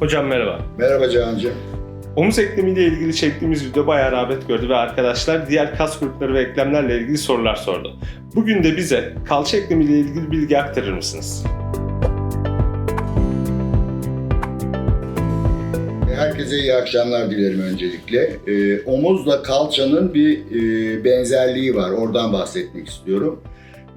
Hocam merhaba. Merhaba Cahancığım. Omuz eklemiyle ilgili çektiğimiz video bayağı rağbet gördü ve arkadaşlar diğer kas grupları ve eklemlerle ilgili sorular sordu. Bugün de bize kalça eklemiyle ilgili bilgi aktarır mısınız? Herkese iyi akşamlar dilerim öncelikle. Ee, omuzla kalçanın bir e, benzerliği var. Oradan bahsetmek istiyorum.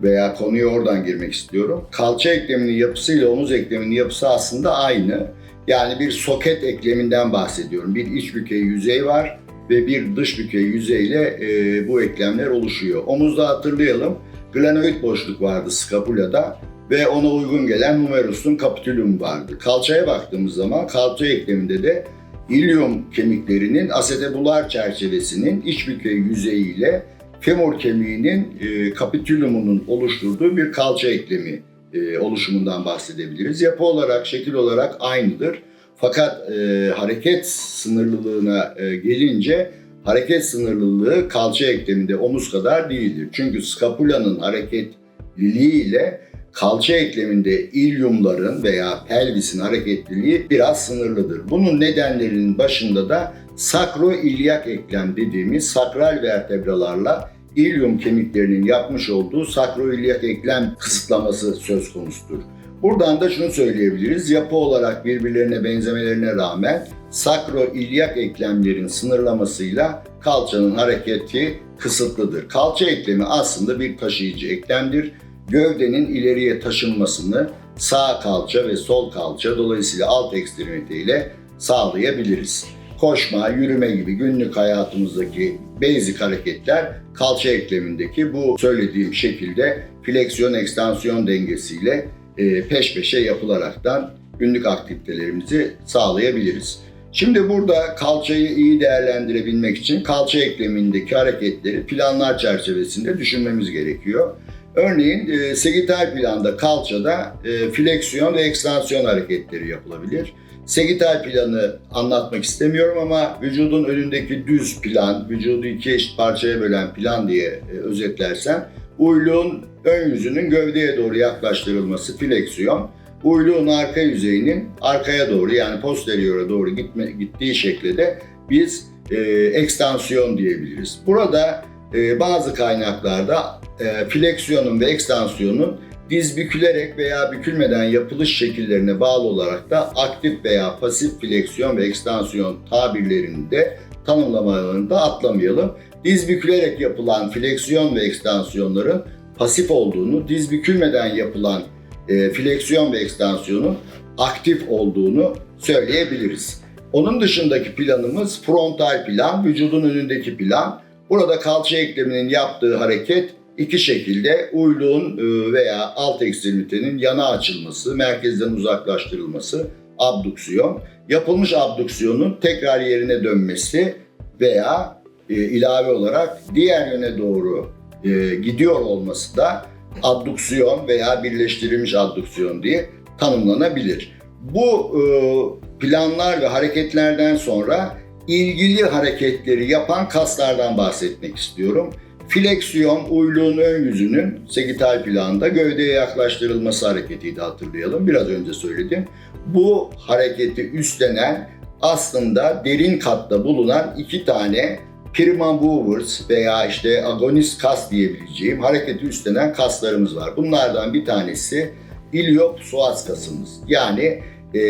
Veya konuya oradan girmek istiyorum. Kalça ekleminin yapısıyla omuz ekleminin yapısı aslında aynı. Yani bir soket ekleminden bahsediyorum. Bir iç bükey yüzey var ve bir dış bükey yüzeyle e, bu eklemler oluşuyor. Omuzda hatırlayalım glenoid boşluk vardı skapulada ve ona uygun gelen humerus'un kapitülüm vardı. Kalçaya baktığımız zaman kalça ekleminde de ilium kemiklerinin asetebular çerçevesinin iç bükey yüzeyiyle femur kemiğinin e, kapitülümunun oluşturduğu bir kalça eklemi e, oluşumundan bahsedebiliriz. Yapı olarak, şekil olarak aynıdır. Fakat e, hareket sınırlılığına e, gelince hareket sınırlılığı kalça ekleminde omuz kadar değildir. Çünkü skapulanın hareketliliği ile kalça ekleminde ilyumların veya pelvisin hareketliliği biraz sınırlıdır. Bunun nedenlerinin başında da sakroilyak eklem dediğimiz sakral vertebralarla ilyum kemiklerinin yapmış olduğu sakroilyak eklem kısıtlaması söz konusudur. Buradan da şunu söyleyebiliriz. Yapı olarak birbirlerine benzemelerine rağmen sakroilyak eklemlerin sınırlamasıyla kalçanın hareketi kısıtlıdır. Kalça eklemi aslında bir taşıyıcı eklemdir. Gövdenin ileriye taşınmasını sağ kalça ve sol kalça dolayısıyla alt ekstremite ile sağlayabiliriz. Koşma, yürüme gibi günlük hayatımızdaki basic hareketler kalça eklemindeki bu söylediğim şekilde fleksiyon ekstansiyon dengesiyle e, peş peşe yapılaraktan günlük aktivitelerimizi sağlayabiliriz. Şimdi burada kalçayı iyi değerlendirebilmek için kalça eklemindeki hareketleri planlar çerçevesinde düşünmemiz gerekiyor. Örneğin e, planda kalçada e, fleksiyon ve ekstansiyon hareketleri yapılabilir. Segital planı anlatmak istemiyorum ama vücudun önündeki düz plan, vücudu iki eşit parçaya bölen plan diye e, özetlersem uyluğun ön yüzünün gövdeye doğru yaklaştırılması fleksiyon, uyluğun arka yüzeyinin arkaya doğru yani posteriora doğru gitme, gittiği şekilde de biz e, ekstansiyon diyebiliriz. Burada e, bazı kaynaklarda e, fleksiyonun ve ekstansiyonun diz bükülerek veya bükülmeden yapılış şekillerine bağlı olarak da aktif veya pasif fleksiyon ve ekstansiyon tabirlerini de tanımlamalarını da atlamayalım. Diz bükülerek yapılan fleksiyon ve ekstansiyonların pasif olduğunu, diz bükülmeden yapılan e, fleksiyon ve ekstansiyonun aktif olduğunu söyleyebiliriz. Onun dışındaki planımız frontal plan, vücudun önündeki plan. Burada kalça ekleminin yaptığı hareket iki şekilde uyluğun e, veya alt ekstremitenin yana açılması, merkezden uzaklaştırılması, abduksiyon. Yapılmış abduksiyonun tekrar yerine dönmesi veya e, ilave olarak diğer yöne doğru e, gidiyor olması da abduksiyon veya birleştirilmiş abduksiyon diye tanımlanabilir. Bu planlar ve hareketlerden sonra ilgili hareketleri yapan kaslardan bahsetmek istiyorum. Fleksiyon uyluğun ön yüzünün segital planda gövdeye yaklaştırılması hareketiydi hatırlayalım. Biraz önce söyledim. Bu hareketi üstlenen aslında derin katta bulunan iki tane prima movers veya işte agonist kas diyebileceğim hareketi üstlenen kaslarımız var. Bunlardan bir tanesi iliopsoas kasımız. Yani e,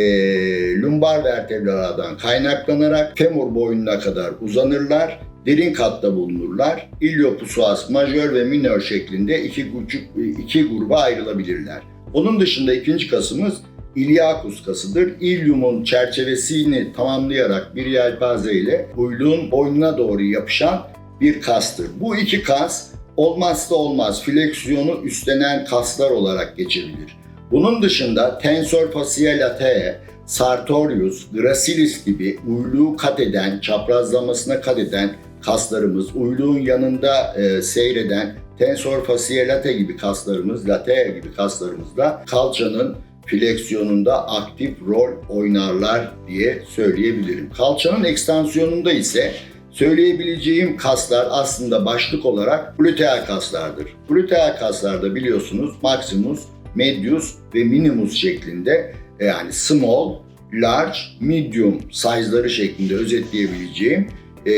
lumbar vertebralardan kaynaklanarak femur boynuna kadar uzanırlar derin katta bulunurlar. İliopusuas majör ve minör şeklinde iki, küçük, iki gruba ayrılabilirler. Onun dışında ikinci kasımız İlyakus kasıdır. İlyumun çerçevesini tamamlayarak bir yelpaze ile uyluğun boynuna doğru yapışan bir kastır. Bu iki kas olmazsa olmaz fleksiyonu üstlenen kaslar olarak geçebilir. Bunun dışında tensor facial latae, sartorius, gracilis gibi uyluğu kat eden, çaprazlamasına kat eden kaslarımız, uyluğun yanında e, seyreden tensor facial latae gibi kaslarımız, latae gibi kaslarımız da kalçanın fleksiyonunda aktif rol oynarlar diye söyleyebilirim. Kalçanın ekstansiyonunda ise söyleyebileceğim kaslar aslında başlık olarak gluteal kaslardır. Gluteal kaslarda biliyorsunuz maximus, medius ve minimus şeklinde yani small, large, medium size'ları şeklinde özetleyebileceğim e,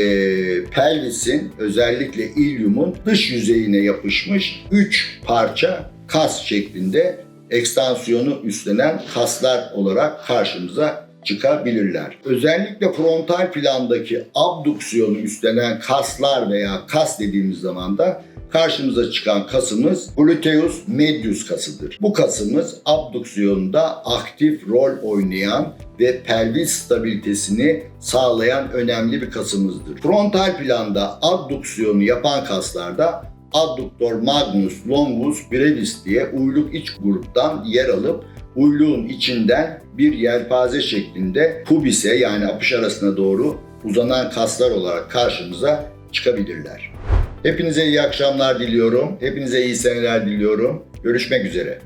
pelvisin özellikle ilyumun dış yüzeyine yapışmış 3 parça kas şeklinde ekstansiyonu üstlenen kaslar olarak karşımıza çıkabilirler. Özellikle frontal plandaki abduksiyonu üstlenen kaslar veya kas dediğimiz zaman da karşımıza çıkan kasımız gluteus medius kasıdır. Bu kasımız abduksiyonda aktif rol oynayan ve pelvis stabilitesini sağlayan önemli bir kasımızdır. Frontal planda abduksiyonu yapan kaslarda adduktor magnus longus brevis diye uyluk iç gruptan yer alıp uyluğun içinden bir yelpaze şeklinde pubise yani apış arasına doğru uzanan kaslar olarak karşımıza çıkabilirler. Hepinize iyi akşamlar diliyorum. Hepinize iyi seneler diliyorum. Görüşmek üzere.